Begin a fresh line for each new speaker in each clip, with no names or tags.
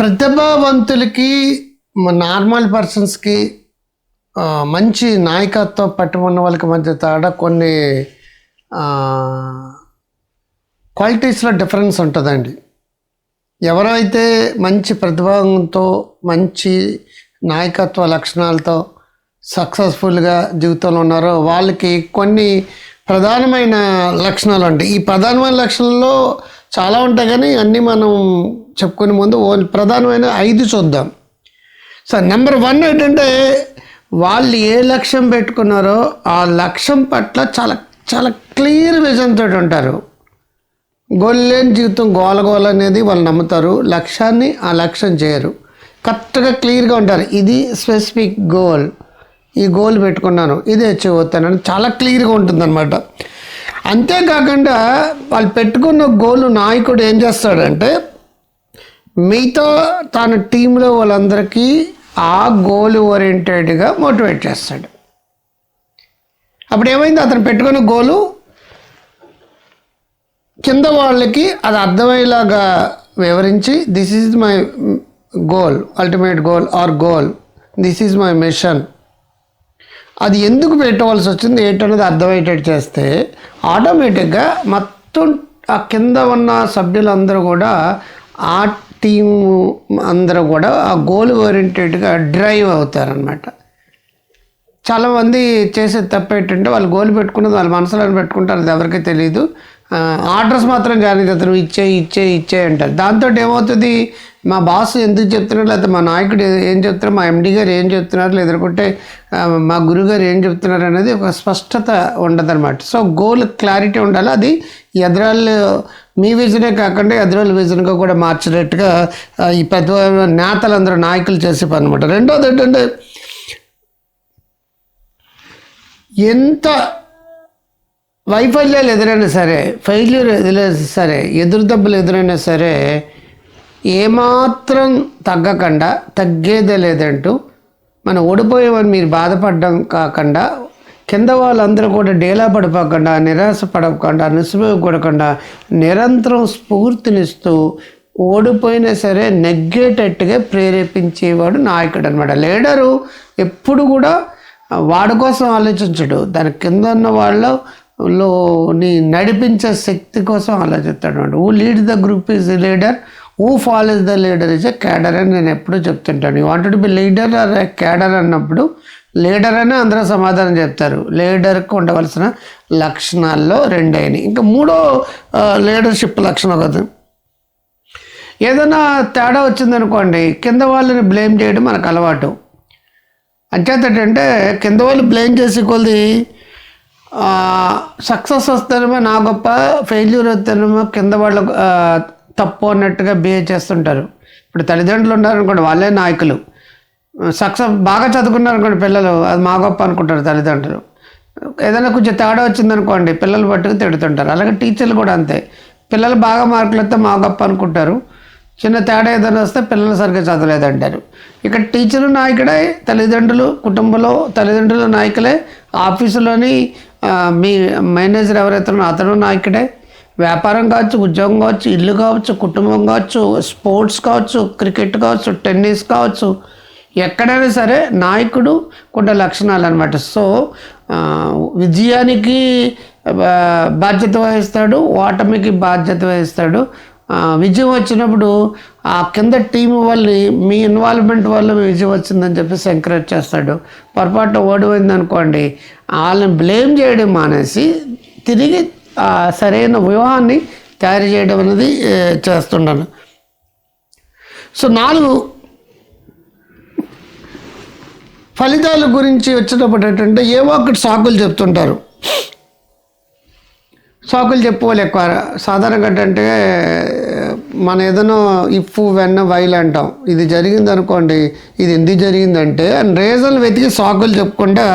ప్రతిభావంతులకి normal పర్సన్స్కి మంచి నాయకత్వం పట్టుకున్న వాళ్ళకి మధ్య తేడా కొన్ని క్వాలిటీస్లో డిఫరెన్స్ ఉంటుందండి. ఎవరైతే మంచి ప్రతిభావంతో మంచి నాయకత్వ లక్షణాలతో సక్సెస్ఫుల్గా జీవితంలో ఉన్నారో వాళ్ళకి కొన్ని ప్రధానమైన లక్షణాలు అండి ఈ ప్రధానమైన లక్షణాల్లో చాలా ఉంటాయి కానీ అన్నీ మనం చెప్పుకునే ముందు ప్రధానమైన ఐదు చూద్దాం. సో నెంబర్ వన్ ఏంటంటే వాళ్ళు ఏ లక్ష్యం పెట్టుకున్నారో ఆ లక్ష్యం పట్ల చాలా చాలా క్లియర్ విజన్తో ఉంటారు. గోల్ లేని జీవితం గోలగోల అనేది వాళ్ళు నమ్ముతారు. లక్ష్యాన్ని ఆ లక్ష్యం చేయరు. కరెక్ట్గా క్లియర్గా ఉంటారు. ఇది స్పెసిఫిక్ గోల్. ఈ గోల్ పెట్టుకున్నాను. ఇది అచీవ్ అవుతానని చాలా క్లియర్గా ఉంటుందన్నమాట. అంతేకాకుండా వాళ్ళు పెట్టుకున్న గోల్ నాయకుడు ఏం చేస్తాడంటే మిగతా తన టీంలో వాళ్ళందరికీ ఆ గోల్ ఓరియంటెడ్గా మోటివేట్ చేస్తాడు. అప్పుడు ఏమైంది? అతను పెట్టుకున్న గోలు కింద వాళ్ళకి అది అర్థమయ్యేలాగా వివరించి this is my goal ultimate goal or goal this is my mission అది ఎందుకు పెట్టవలసి వచ్చింది ఏంటనేది అర్థమయ్యేటట్టు చేస్తే ఆటోమేటిక్గా మొత్తం ఆ కింద ఉన్న సభ్యులందరూ కూడా ఆ టీము అందరూ కూడా ఆ గోల్ ఓరియంటెడ్గా డ్రైవ్ అవుతారనమాట చాలామంది చేసే తప్పు ఏంటంటే వాళ్ళు గోల్ పెట్టుకున్నది వాళ్ళ మనసులో పెట్టుకుంటారు అది ఎవరికీ తెలియదు ఆర్డర్స్ మాత్రం కానీ అతను ఇచ్చే ఇచ్చే ఇచ్చే అంటారు. దాంతో ఏమవుతుంది? మా బాస్ ఎందుకు చెప్తున్నారు లేకపోతే మా నాయకుడు ఏం చెప్తున్నారు? మా ఎండీ గారు ఏం చెప్తున్నారు? లేదనుకుంటే మా గురువు గారు ఏం చెప్తున్నారు అనేది ఒక స్పష్టత ఉండదన్నమాట. సో గోల్ క్లారిటీ ఉండాలి. అది ఎదురాళ్ళు మీ విజనే కాకుండా ఎదురాళ్ళ విజన్గా కూడా మార్చినట్టుగా ఈ పెద్ద నేతలందరూ నాయకులు చేసే పని అనమాట రెండోది ఏంటంటే ఎంత వైఫల్యాలు ఎదురైనా సరే ఫెయిల్యూర్ ఎదురైనా సరే ఎదురు దెబ్బలు ఎదురైనా సరే ఏమాత్రం తగ్గకుండా తగ్గేదే లేదంటూ మనం ఓడిపోయామని మీరు బాధపడడం కాకుండా కింద వాళ్ళందరూ కూడా డేలా పడిపోకుండా నిరాశ పడకుండా నిస్సిపోకూడకుండా నిరంతరం స్ఫూర్తినిస్తూ ఓడిపోయినా సరే నెగ్గేటట్టుగా ప్రేరేపించేవాడు నాయకుడు అనమాట లీడరు ఎప్పుడు కూడా వాడి కోసం ఆలోచించడు. దాని కింద ఉన్న వాళ్ళు లోని నడిపించే శక్తి కోసం ఆలోచిస్తాడు అనమాట who lead the group is leader who follows the leader is a cadre అని నేను ఎప్పుడూ చెప్తుంటాను. You wanted be leader or a cadre అన్నప్పుడు లీడర్ అని అందరూ సమాధానం చెప్తారు. లీడర్కి ఉండవలసిన లక్షణాల్లో రెండైనవి. ఇంకా మూడో లీడర్షిప్ లక్షణం కదా ఏదైనా తేడా వచ్చిందనుకోండి కింద వాళ్ళని బ్లేమ్ చేయడం మనకు అలవాటు. అంచేత కింద వాళ్ళు బ్లేమ్ చేసే కొద్ది సక్సెస్ వస్తేనేమో నా గొప్ప ఫెయిల్యూర్ వస్తేనేమో కింద వాళ్ళు తప్పు అన్నట్టుగా బిహేవ్ చేస్తుంటారు. ఇప్పుడు తల్లిదండ్రులు ఉన్నారనుకోండి వాళ్ళే నాయకులు. సక్సెస్ బాగా చదువుకున్నారు అనుకోండి పిల్లలు అది మా గొప్ప అనుకుంటారు తల్లిదండ్రులు. ఏదైనా కొంచెం తేడా వచ్చిందనుకోండి పిల్లలు పట్టుకు తిడుతుంటారు. అలాగే టీచర్లు కూడా అంతే. పిల్లలు బాగా మార్కులు వస్తే మా గొప్ప అనుకుంటారు. చిన్న తేడా ఏదైనా వస్తే పిల్లలు సరిగ్గా చదవలేదంటారు ఇక్కడ టీచరు నాయకుడే తల్లిదండ్రులు కుటుంబంలో తల్లిదండ్రులు నాయకులే ఆఫీసులోని మీ మేనేజర్ ఎవరైతే ఉన్నారో అతను నాయకుడే వ్యాపారం కావచ్చు ఉద్యోగం కావచ్చు ఇల్లు కావచ్చు కుటుంబం కావచ్చు స్పోర్ట్స్ కావచ్చు క్రికెట్ కావచ్చు టెన్నిస్ కావచ్చు ఎక్కడైనా సరే నాయకుడు కొన్ని లక్షణాలు అనమాట సో విజయానికి బాధ్యత వహిస్తాడు ఓటమికి బాధ్యత వహిస్తాడు. విజయం వచ్చినప్పుడు ఆ కింద టీం వాళ్ళు మీ ఇన్వాల్వ్మెంట్ వల్ల విజయం వచ్చిందని చెప్పేసి ఎంకరేజ్ చేస్తాడు. పొరపాటు ఓడిపోయింది అనుకోండి వాళ్ళని బ్లేమ్ చేయడం మానేసి తిరిగి సరైన వ్యూహాన్ని తయారు చేయడం అనేది ఏ, సో నాలుగు ఫలితాల గురించి వచ్చినప్పుడు ఏంటంటే ఏవో ఒకటి సాకులు చెప్తుంటారు. సాకులు చెప్పుకోవాలి ఎక్కువ. సాధారణంగా అంటే మన ఏదైనా ఇప్పు వెన్న వైల్ అంటాం. ఇది జరిగింది అనుకోండి ఇది ఎందుకు జరిగిందంటే అండ్ రీజన్ వెతికి సాకులు చెప్పుకుంటే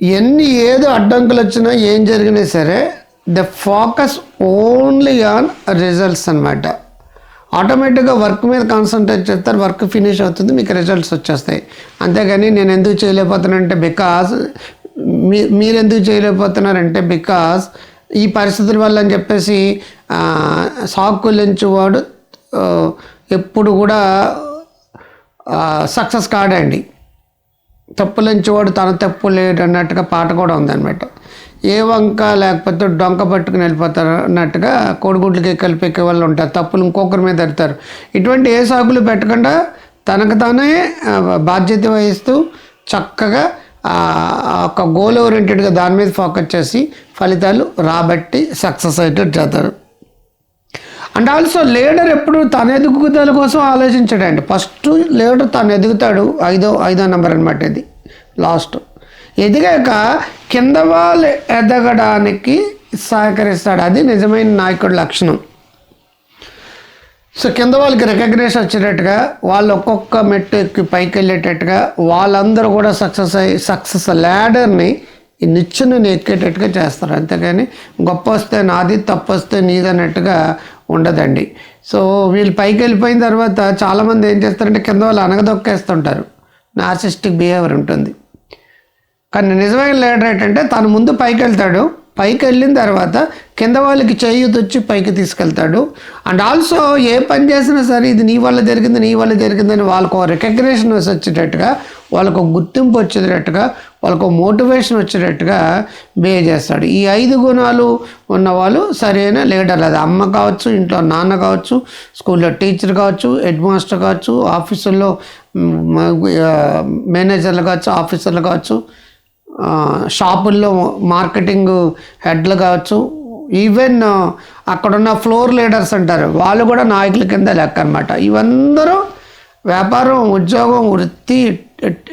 ఎన్ని ఏదో అడ్డంకులు వచ్చినా ఏం జరిగినా సరే the focus only on results అనమాట ఆటోమేటిక్గా వర్క్ మీద కాన్సన్ట్రేట్ చేస్తారు వర్క్ ఫినిష్ అవుతుంది మీకు రిజల్ట్స్ వచ్చేస్తాయి. అంతేగాని నేను ఎందుకు చేయలేకపోతున్నానంటే బికాస్ మీ మీరు ఎందుకు చేయలేకపోతున్నారంటే బికాస్ ఈ పరిస్థితుల వల్ల అని చెప్పేసి సాకులించువాడు ఎప్పుడు కూడా సక్సెస్ కాడండి. తప్పులంచేవాడు తన తప్పు లేడు అన్నట్టుగా పాట కూడా ఉందన్నమాట ఏ వంక లేకపోతే డొంక పట్టుకుని వెళ్ళిపోతారు అన్నట్టుగా కోడిగుడ్లకి కలిపెక్కే వాళ్ళు ఉంటారు. తప్పులు ఇంకొకరి మీద పెడతారు ఇటువంటి ఏ సాకులు పెట్టకుండా తనకు తానే బాధ్యత వహిస్తూ చక్కగా ఒక గోల్ ఓరియంటెడ్గా దాని మీద ఫోకస్ చేసి ఫలితాలు రాబట్టి సక్సెస్ అయ్యేటట్టు చేస్తారు. అండ్ ఆల్సో లీడర్ ఎప్పుడు తన ఎదుగుదల కోసం ఆలోచించడండి. ఫస్ట్ లీడర్ తను ఎదుగుతాడు. ఐదో ఐదో నెంబర్ అనమాట ఇది. లాస్ట్ ఎదిగాక కింద వాళ్ళు ఎదగడానికి సహకరిస్తాడు. అది నిజమైన నాయకుడి లక్షణం. సో కింద వాళ్ళకి రికగ్నేషన్ వచ్చేటట్టుగా వాళ్ళు ఒక్కొక్క మెట్టు ఎక్కి పైకి వెళ్ళేటట్టుగా వాళ్ళందరూ కూడా సక్సెస్ అయ్యి సక్సెస్ ల్యాడర్ని ఈ నిచ్చెను ఎక్కేటట్టుగా చేస్తారు. అంతేగాని గొప్ప వస్తే నాది తప్పు వస్తే నీదన్నట్టుగా ఉండదండి. సో వీళ్ళు పైకి వెళ్ళిపోయిన తర్వాత చాలామంది ఏం చేస్తారంటే కింద వాళ్ళు అనగదొక్కేస్తుంటారు. నార్సిస్టిక్ బిహేవియర్ ఉంటుంది. కానీ నిజమైన లీడర్ ఏంటంటే తను ముందు పైకి వెళ్తాడు. పైకి వెళ్ళిన తర్వాత కింద వాళ్ళకి చేయూత వచ్చి పైకి తీసుకెళ్తాడు. అండ్ ఆల్సో ఏ పని చేసినా సరే ఇది నీ వల్ల జరిగింది నీ వల్ల జరిగిందని వాళ్ళకు రికగ్నేషన్ వచ్చేటట్టుగా వాళ్ళకు గుర్తింపు వచ్చేటట్టుగా వాళ్ళకు మోటివేషన్ వచ్చేటట్టుగా బిహేవ్ చేస్తాడు. ఈ ఐదు గుణాలు ఉన్నవాళ్ళు సరైన లీడర్ అది అమ్మ కావచ్చు ఇంట్లో నాన్న కావచ్చు స్కూల్లో టీచర్ కావచ్చు హెడ్ మాస్టర్ కావచ్చు ఆఫీసుల్లో మేనేజర్లు కావచ్చు ఆఫీసర్లు కావచ్చు షాపుల్లో మార్కెటింగ్ హెడ్లు కావచ్చు. ఈవెన్ అక్కడున్న ఫ్లోర్ లీడర్స్ అంటారు. వాళ్ళు కూడా నాయకుల కింద లెక్క అనమాట ఇవందరూ వ్యాపారం ఉద్యోగం వృత్తి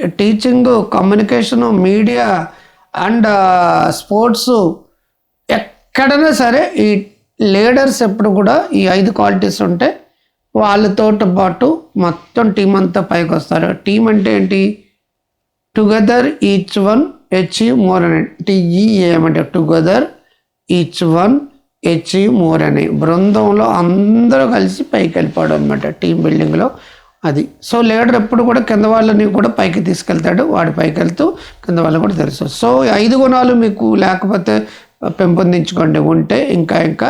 teaching communication media and sports ఎక్కడైనా సరే ఈ లీడర్స్ ఎప్పుడు కూడా ఈ ఐదు క్వాలిటీస్ ఉంటే వాళ్ళతో పాటు మొత్తం టీం అంతా పైకి వస్తారు టీం అంటే ఏంటి? Together each one achieve more అని టీఈ ఏమంటే together each one achieve more అని బృందంలో అందరూ కలిసి పైకి వెళ్ళిపోవడం అనమాట టీం బిల్డింగ్లో అది. సో లీడర్ ఎప్పుడు కూడా కింద వాళ్ళని కూడా పైకి తీసుకెళ్తాడు వాడి పైకి వెళ్తూ కింద వాళ్ళు కూడా తెలుసు సో ఐదు గుణాలు మీకు లేకపోతే పెంపొందించుకోండి ఉంటే ఇంకా ఇంకా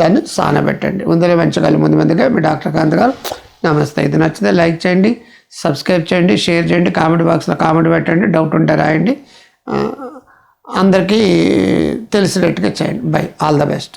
దాన్ని సానబెట్టండి. ముందరే పెంచగలి ముందు ముందుగా మీ డాక్టర్ కాంత్ గారు నమస్తే. ఇది నచ్చితే లైక్ చేయండి సబ్స్క్రైబ్ చేయండి షేర్ చేయండి కామెంట్ బాక్స్లో కామెంట్ పెట్టండి డౌట్ ఉంటే రాయండి. అందరికీ తెలిసినట్టుగా చేయండి. By all the best